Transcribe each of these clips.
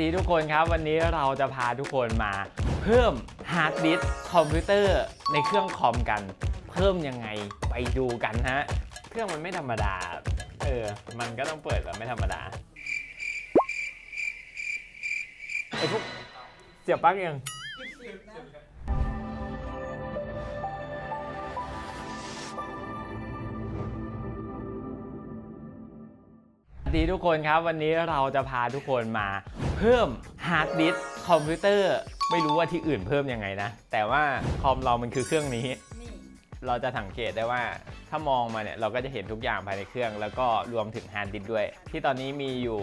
ดีทุกคนครับ วันนี้เราจะพาทุกคนมาเพิ่มฮาร์ดดิสก์คอมพิวเตอร์ในเครื่องคอมกัน เพิ่มยังไงไปดูกันฮะ เครื่องมันไม่ธรรมดา เออ มันก็ต้องเปิดแบบไม่ธรรมดาไอ้พวกเสียบปลั๊กยังสวัสดีทุกคนครับวันนี้เราจะพาทุกคนมา เพิ่มฮาร์ดดิสก์คอมพิวเตอร์ไม่รู้ว่าที่อื่นเพิ่มยังไงนะ แต่ว่าคอมเรามันคือเครื่องนี้ เราจะสังเกตได้ว่าถ้ามองมาเนี่ยเราก็จะเห็นทุกอย่างภายในเครื่อง แล้วก็รวมถึงฮาร์ดดิสก์ด้วย ที่ตอนนี้มีอยู่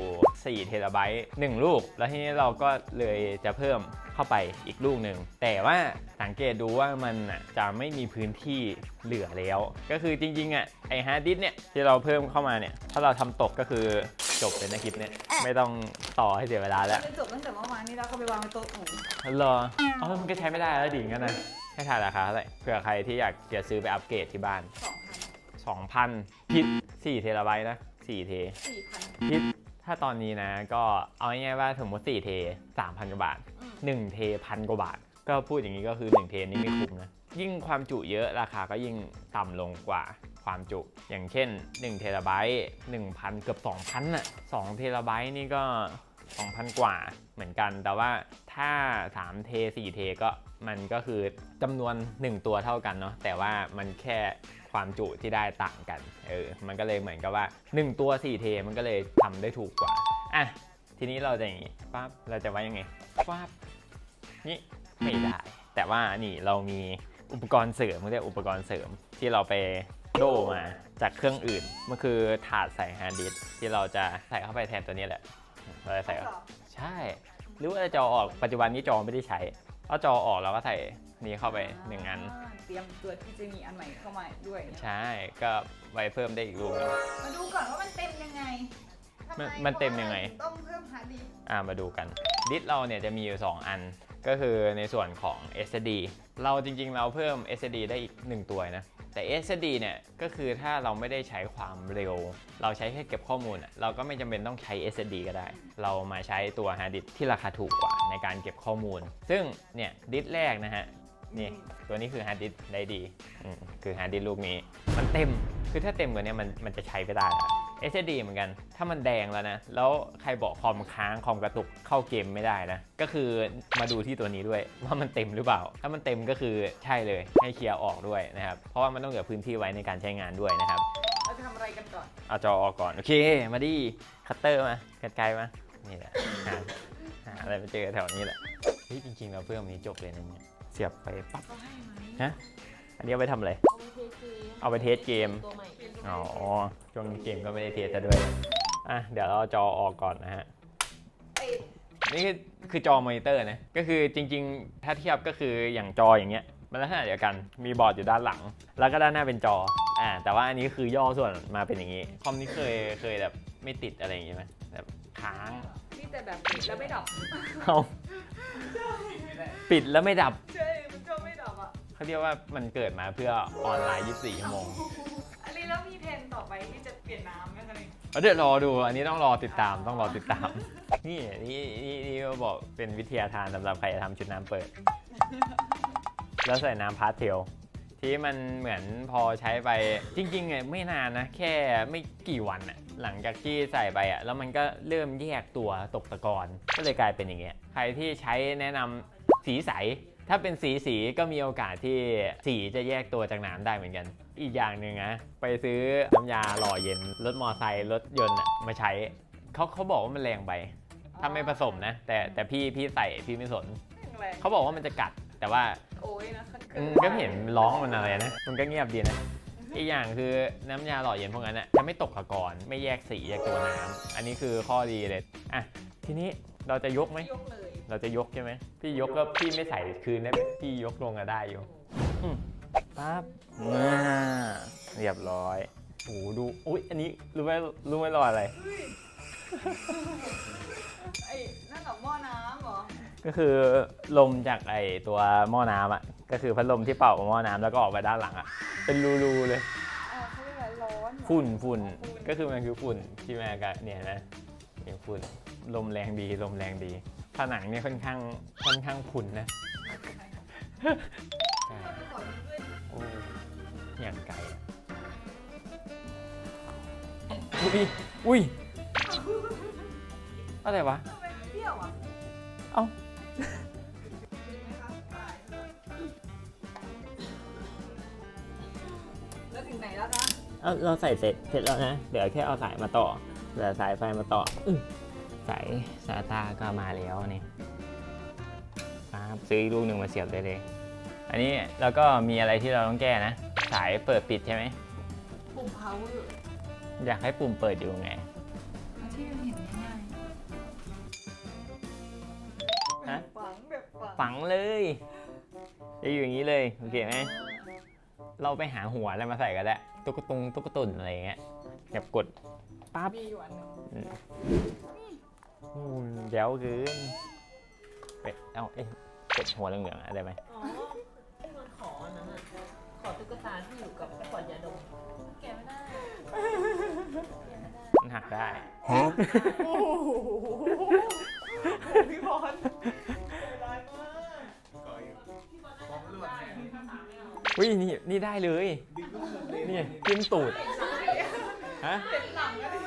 4เทราไบต์1ลูก แล้วทีนี้เราก็เลยจะเพิ่มเข้าไปอีกลูกหนึ่งแต่ว่าสังเกตดูว่ามันจะไม่มีพื้นที่เหลือแล้ว ก็คือจริงๆอะไอฮาร์ดดิสก์เนี่ยที่เราเพิ่มเข้ามาเนี่ยถ้าเราทำตกก็คือ จบเลยนะคลิปเนี่ยไม่ต้องต่อให้เสียเวลาแล้วเป็นจบตั้งแต่เมื่อวานนี้แล้วก็ไปวางไว้โต๊ะหนูเหรอเออมันก็ใช้ไม่ได้แล้วดิงั้นนะให้ถ่ายราคาเท่าไหร่เผื่อใครที่อยากจะซื้อไปอัปเกรดที่บ้านสองพัน2,000พิษ4เทราไบต์นะ4เทสี่พันพิษถ้าตอนนี้นะ ก็เอาง่ายๆว่าสมมติ4เท3,000กว่าบาท 1 เทพันกว่าบาท ก็พูดอย่างนี้ก็คือ 1 เทนี่ไม่คุ้มนะ ยิ่งความจุเยอะราคาก็ยิ่งต่ำลงกว่าความจุ อย่างเช่น1เทราไบต์1,000 เกือบ 2,000น่ะ2เทราไบต์นี่ก็ 2,000 กว่าเหมือนกัน แต่ว่าถ้า 3 เท 4 เทก็มันก็คือจำนวน 1 ตัวเท่ากันเนาะแต่ว่ามันแค่ความจุที่ได้ต่างกันเออมันก็เลยเหมือนกับว่า 1 ตัว 4 เท มันก็เลยทำได้ถูกกว่าอะทีนี้เราจะอย่างงี้ปั๊บเราจะไว้ยังไงปั๊บนี่ไม่ได้ แต่ว่านี่เรามี อุปกรณ์เสริมเรียกอุปกรณ์เสริมที่เราไปโดมาจากเครื่องอื่น มันคือถาดใส่ฮาร์ดดิสก์ที่เราจะใส่เข้าไปแทนตัวนี้แหละเราจะใส่เข้าใช่ หรือว่าจะจอออกปัจจุบันนี้จอไม่ได้ใช้เอาจอออกเราก็ใส่นี้เข้าไปหนึ่งอันเตรียมตัวที่จะมีอันใหม่เข้ามาด้วยเนี่ยใช่ก็ไว้เพิ่มได้อีกลูกหนึ่งมาดูก่อนว่ามันเต็มยังไงทำไมันมันเต็มยังไงต้องเพิ่มฮาร์ดดิสก์อ่ามาดูกันดิสเราเนี่ยจะมีอยู่ 2 อันก็คือในส่วนของ SSD เราจริงๆเราเพิ่ม SSD ได้อีก 1 ตัวนะ แต่ SSD เนี่ยก็คือถ้าเราไม่ได้ใช้ความเร็ว เราใช้แค่เก็บข้อมูล เราก็ไม่จำเป็นต้องใช้ SSD ก็ได้ เรามาใช้ตัวฮาร์ดดิสที่ราคาถูกกว่าในการเก็บข้อมูล ซึ่งเนี่ยดิสแรกนะฮะนี่ตัวนี้คือฮาร์ดดิสได้ดี คือฮาร์ดดิสลูกนี้ มันเต็ม คือถ้าเต็มกว่านี้มันมันจะใช้ไม่ได้ SSD เหมือนกัน ถ้ามันแดงแล้วนะ แล้วใครบอกคอมค้างคอมกระตุกเข้าเกมไม่ได้นะ ก็คือมาดูที่ตัวนี้ด้วยว่ามันเต็มหรือเปล่า ถ้ามันเต็มก็คือใช่เลยให้เคลียร์ออกด้วยนะครับ เพราะว่ามันต้องเหลือพื้นที่ไว้ในการใช้งานด้วยนะครับ เราจะทำอะไรกันก่อน เอาจอออกก่อน โอเค มาดิคัตเตอร์มากันไกลมา นี่แหละหาหาอะไรไปเจอแถวนี้แหละเฮ้ยจริงๆเราเพิ่มนี้จบเลยนะเนี่ยเสียบไปปั๊บ เขาให้ไหมฮะ อันนี้เอาไปทำอะไร เอาไปเทสเกม เอาไปเทสเกม ตัวใหม่ อ๋อช่วงนี้เกมก็ไม่ได้เทสซะด้วย อะ เดี๋ยวเราเอาจอออกก่อนนะฮะเอ้ยนี่คือคือจอมอนิเตอร์นะ ก็คือจริงๆ ถ้าเทียบก็คืออย่างจออย่างเงี้ย มันลักษณะเดียวกัน มีบอร์ดอยู่ด้านหลัง แล้วก็ด้านหน้าเป็นจอ อ่า แต่ว่าอันนี้คือย่อส่วนมาเป็นอย่างนี้ คอมนี้เคยเคยแบบไม่ติดอะไรอย่างงี้ไหมแบบค้าง นี่แต่แบบปิดแล้วไม่ดับเอาปิดแล้วไม่ดับ ใช่มันชอบไม่ดับอะเขาเรียกว่ามันเกิดมาเพื่อออนไลน์ 24 ชั่วโมง ไปที่จะเปลี่ยนน้ำไหมคะนี่เอาเดี๋ยวรอดูอันนี้ต้องรอติดตามต้องรอติดตาม นี่นี่นี่นี่ก็บอกเป็นวิทยาทานสำหรับใครจะทำชุดน้ำเปิด แล้วใส่น้ำพาสเทลที่มันเหมือนพอใช้ไปจริงๆไงไม่นานนะ แค่ไม่กี่วันอะหลังจากที่ใส่ไปอะแล้วมันก็เริ่มแยกตัวตกตะกอนก็เลยกลายเป็นอย่างเงี้ยใครที่ใช้แนะนำสีใส ถ้าเป็นสีสีก็มีโอกาสที่สีจะแยกตัวจากน้ำได้เหมือนกัน อีกอย่างหนึ่งนะไปซื้อน้ำยาหล่อเย็นรถมอไซค์รถยนต์อะมาใช้เขาเขาบอกว่ามันแรงไปถ้าไม่ผสมนะ แต่แต่พี่พี่ใส่พี่ไม่สน แรงเขาบอกว่ามันจะกัด แต่ว่าโอ้ยนะคันอืมก็ไม่เห็นร้องมันอะไรนะมันก็เงียบดีนะอีกอย่างคือน้ำยาหล่อเย็นพวกนั้นอะจะไม่ตกตะกอนไม่แยกสีแยกตัวน้ำอันนี้คือข้อดีเลยอะทีนี้เราจะยกไหม ยกเลยเราจะยกใช่ไหม พี่ยกก็พี่ไม่ใส่คืนได้ไหมพี่ยกลงก็ได้อยู่อืม ปั๊บน่าเรียบร้อยโอ้โหดูอุ้ยอันนี้รู้ไหมรู้ไหมรอยอะไร ไอ้นั่นเหรอหม้อน้ำเหรอก็คือลมจากไอตัวหม้อน้ำอะก็คือพัดลมที่เป่าหม้อน้ำแล้วก็ออกไปด้านหลังอะเป็นรูๆเลยอ่าเขาเรียกอะไรร้อนเหรอฝุ่นฝุ่นก็คือมันคือฝุ่นที่มากับเนี่ยนะเห็นฝุ่นลมแรงดีลมแรงดี ผนังเนี่ยค่อนข้างค่อนข้างขุ่นนะ ใช่ขอดูด้วยโอ้ อย่างไกลอะอุ้ย อุ้ย อะไรวะ ทำไมมันเปรี้ยวอะเอ้าจริงไหมคะตายแล้วถึงไหนแล้วคะเอาเราใส่เสร็จเสร็จแล้วนะ เดี๋ยวแค่เอาสายมาต่อเหลือสายไฟมาต่ออื้อสายซาตาก็มาแล้วนี่ครับซื้ออีกลูกหนึ่งมาเสียบได้เลย อันนี้แล้วก็มีอะไรที่เราต้องแก้นะ สายเปิดปิดใช่ไหม ปุ่ม power อยากให้ปุ่มเปิดอยู่ไงที่เราเห็นง่ายฮะ ฝังแบบฝังฝังเลยจะอยู่อย่างนี้เลยโอเคไหมเราไปหาหัวอะไรมาใส่ก็ได้ตุ๊กตุงตุ๊กตุนอะไรอย่างเงี้ยแบบกดปั๊บมีอยู่อันหนึงอืมเดี๋ยวเกินไปเอาเอ้ยกดหัวเหลืองๆอะได้ไหมาที่อยู่กับขวดยาดมแกะไม่ได้มันหักได้ โอ้โหพี่บอลร้ายมากอุ้ยนี่นี่ได้เลยนี่จิ้มตูด ฮะเป็นหลังอะดิ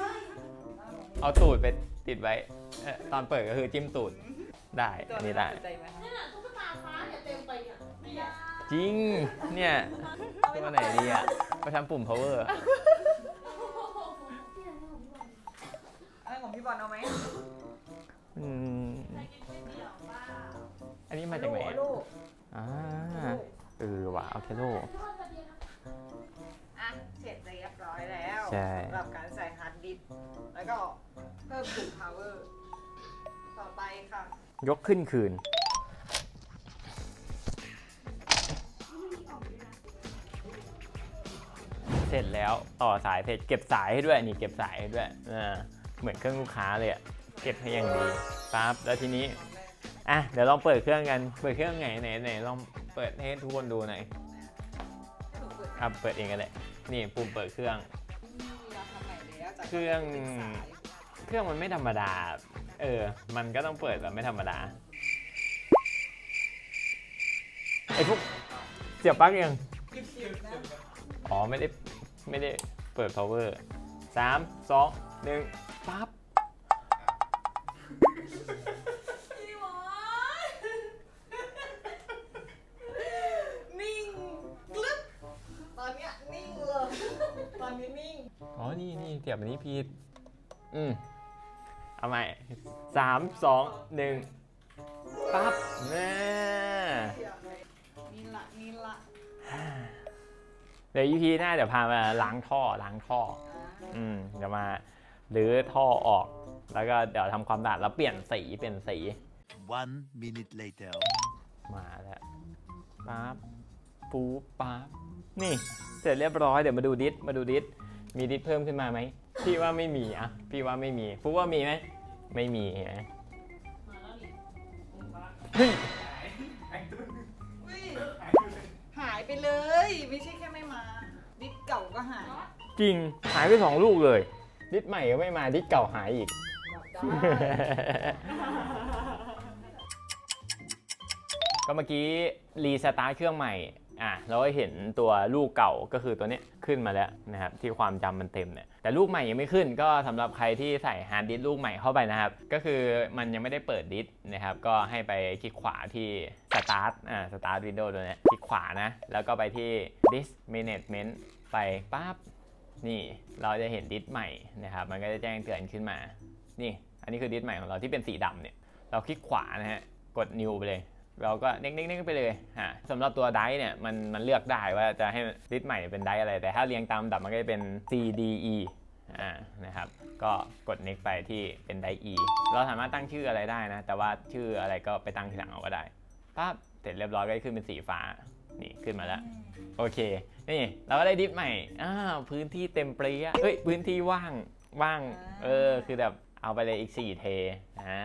เอาตูดไปติดไว้เอ่อตอนเปิดก็คือจิ้มตูด ได้ตัวอันนี้นี้ได้สนใจไหมคะนี่นน่ะตุ๊กตาฟ้าเนี่ยเต็มไปอะไม่อยากจริง เนี่ยตั วไหนดีอะไปทำปุ่ม power อันนั้นของพี่บอลเอาไหมอืมอันนี้มาจากไหนอะลูกอ่าเออว่ะเอาแค่โล อะ เสร็จเรียบร้อยแล้วใช่ สำหรับการใส่ฮาร์ดดิสก์แล้วก็เพิ่มปุ่ม power ต่อไปค่ะ ยกขึ้นคืน เสร็จแล้วต่อสายเสร็จเก็บสายให้ด้วยนี่เก็บสายให้ด้วยอ่าเหมือนเครื่องลูกค้าเลยอะเก็บให้อย่างดีปั๊บแล้วทีนี้อะเดี๋ยวลองเปิดเครื่องกันเปิดเครื่องไหนไหนไหนลองเปิดให้ทุกคนดูหน่อยให้หนูเปิดอะเปิดเองกันเลยนี่ปุ่มเปิดเครื่อง เครื่อง เครื่องมันไม่ธรรมดา เออ มันก็ต้องเปิดแบบไม่ธรรมดาไอ้พวกเสียบปลั๊กยังอ๋อไม่ได้ ไม่ได้เปิด power สามสองหนึ่งปั๊บพี่บอลนิ่งกลึ๊บตอนเนี้ยนิ่งเลยตอนนี้นิ่งอ๋อ นี่นี่เสียบอันนี้ผิดอืมเอาใหม่สามสองหนึ่งปั๊บแน่นี่ เดี๋ยว EP หน้าเดี๋ยวพามาล้างท่อล้างท่อ อืมเดี๋ยวมาหรือท่อออก แล้วก็เดี๋ยวทำความสะอาดแล้วเปลี่ยนสีเปลี่ยนสี One minute later. มาแล้วปั๊บปูปั๊บนี่ เสร็จเรียบร้อยเดี๋ยวมาดูดิสมาดูดิสมีดิสเพิ่มขึ้นมาไหมพี่ว่าไม่มีอะพี่ว่าไม่มีฟูว่ามีไหมไม่มีเห็นไหมมาแล้วดิเฮ้ยอุ๊ยหายไปเลย ไม่ใช่แค่ไม่มาดิสเก่าก็หายจริงหายไปสองลูกเลย ดิสใหม่ก็ไม่มาดิสเก่าหายอีก ก็เมื่อกี้รีสตาร์ทเครื่องใหม่อะเราก็เห็นตัวลูกเก่าก็คือตัวเนี้ยขึ้นมาแล้วนะครับที่ความจำมันเต็มเนี่ยแต่ลูกใหม่ยังไม่ขึ้น ก็สำหรับใครที่ใส่ฮาร์ดดิสก์ลูกใหม่เข้าไปนะครับ ก็คือมันยังไม่ได้เปิดดิสก์นะครับ ก็ให้ไปคลิกขวาที่สตาร์ทอ่าสตาร์ทวิดีโอตัวเนี้ยคลิกขวานะ แล้วก็ไปที่ดิส management ไปปั๊บนี่เราจะเห็นดิสใหม่นะครับ มันก็จะแจ้งเตือนขึ้นมา นี่อันนี้คือดิสใหม่ของเราที่เป็นสีดำเนี่ย เราคลิกขวานะฮะ กด new ไปเลย เราก็เน็กๆไปเลยฮะสำหรับตัวไดเนี่ยมันมันเลือกได้ว่าจะให้ดิสใหม่เป็นไดอะไร แต่ถ้าเรียงตามดับมันก็จะเป็น C D E อ่านะครับ ก็กด next ไปที่เป็นไดร์ E เราสามารถตั้งชื่ออะไรได้นะ แต่ว่าชื่ออะไรก็ไปตั้งทีหลังเอาก็ได้ปั๊บเสร็จเรียบร้อยก็ขึ้นเป็นสีฟ้า นี่ขึ้นมาแล้ว โอเค นี่เราก็ได้ดิสใหม่อ้าวพื้นที่เต็มเปรี้ยเฮ้ยพื้นที่ว่างว่าง เออคือแบบเอาไปเลยอีก 4 เทอ่า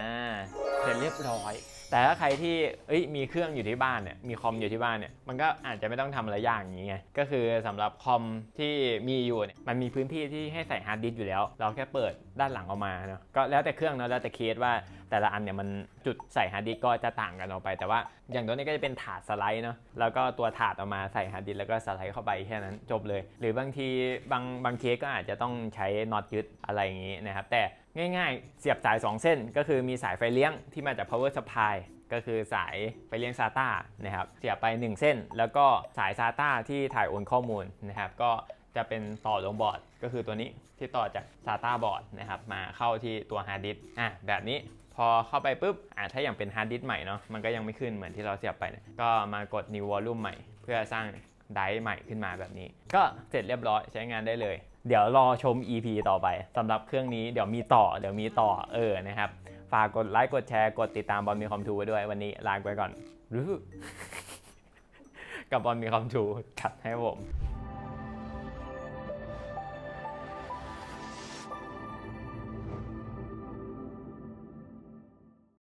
เสร็จเรียบร้อย แต่ถ้าใครที่เอ้ยมีเครื่องอยู่ที่บ้านเนี่ยมีคอมอยู่ที่บ้านเนี่ยมันก็อาจจะไม่ต้องทำอะไรยากอย่างนี้ไงก็คือสำหรับคอมที่มีอยู่เนี่ยมันมีพื้นที่ที่ให้ใส่ฮาร์ดดิสก์อยู่แล้ว เราแค่เปิดด้านหลังออกมาเนาะก็แล้วแต่เครื่องเนาะแล้วแต่เคสว่า แต่ละอันเนี่ยมันจุดใส่ฮาร์ดดิสก็จะต่างกันออกไป แต่ว่าอย่างตัวนี้ก็จะเป็นถาดสไลด์เนาะแล้วก็ตัวถาดออกมาใส่ฮาร์ดดิสแล้วก็สไลด์เข้าไปแค่นั้นจบเลย หรือบางทีบางบางเคสก็อาจจะต้องใช้น็อตยึดอะไรอย่างนี้นะครับแต่ง่ายๆ เสียบสาย 2 เส้น ก็คือมีสายไฟเลี้ยงที่มาจาก power supply ก็คือสายไฟเลี้ยง SATA นะครับเสียบไป 1 เส้น แล้วก็สาย SATA ที่ถ่ายโอนข้อมูลนะครับก็จะเป็นต่อลงบอร์ดก็คือตัวนี้ที่ต่อจาก SATA บอร์ดนะครับมาเข้าที่ตัวฮาร์ดดิสอะแบบนี้ พอเข้าไปปุ๊บอะถ้าอย่างเป็นฮาร์ดดิสก์ใหม่เนาะมันก็ยังไม่ขึ้นเหมือนที่เราเสียบไปก็มากด new volume ใหม่ เพื่อสร้างไดร์ใหม่ขึ้นมาแบบนี้ ก็เสร็จเรียบร้อยใช้งานได้เลย เดี๋ยวรอชม EP ต่อไปสำหรับเครื่องนี้เดี๋ยวมีต่อเดี๋ยวมีต่อเออนะครับ ฝากกดไลค์กดแชร์กดติดตามบอลมีคอมทูไว้ด้วยวันนี้ลาไปก่อนรู้กับบอลมีคอมทูจัดให้ผม